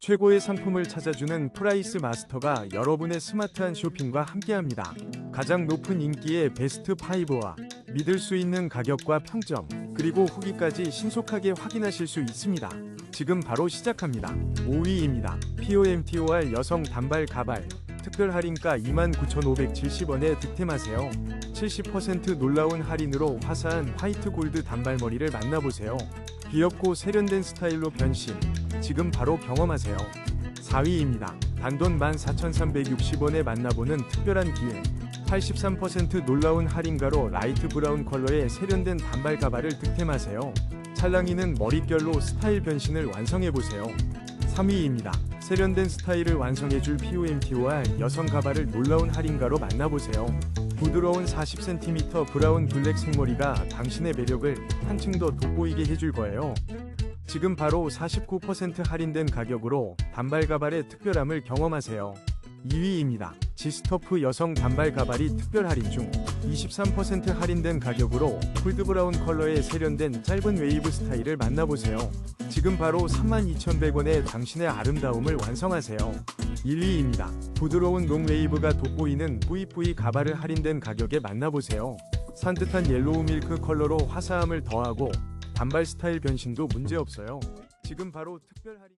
최고의 상품을 찾아주는 프라이스 마스터가 여러분의 스마트한 쇼핑과 함께합니다. 가장 높은 인기의 베스트 5와 믿을 수 있는 가격과 평점, 그리고 후기까지 신속하게 확인하실 수 있습니다. 지금 바로 시작합니다. 5위입니다. POMTOR 여성 단발 가발 특별 할인가 29,570원에 득템하세요. 70% 놀라운 할인으로 화사한 화이트 골드 단발머리를 만나보세요. 귀엽고 세련된 스타일로 변신. 지금 바로 경험하세요. 4위입니다. 단돈 14,360원에 만나보는 특별한 기회. 83% 놀라운 할인가로 라이트 브라운 컬러의 세련된 단발 가발을 득템하세요. 찰랑이는 머릿결로 스타일 변신을 완성해보세요. 3위입니다. 세련된 스타일을 완성해줄 POMTOR 여성 가발을 놀라운 할인가로 만나보세요. 부드러운 40cm 브라운 블랙 생머리가 당신의 매력을 한층 더 돋보이게 해줄 거예요. 지금 바로 49% 할인된 가격으로 단발 가발의 특별함을 경험하세요. 2위입니다. 지스터프 여성 단발 가발이 특별 할인 중 23% 할인된 가격으로 골드브라운 컬러의 세련된 짧은 웨이브 스타일을 만나보세요. 지금 바로 32,100원에 당신의 아름다움을 완성하세요. 1위입니다. 부드러운 롱 웨이브가 돋보이는 뿌이뿌이 가발을 할인된 가격에 만나보세요. 산뜻한 옐로우 밀크 컬러로 화사함을 더하고 단발 스타일 변신도 문제없어요. 지금 바로 특별 할인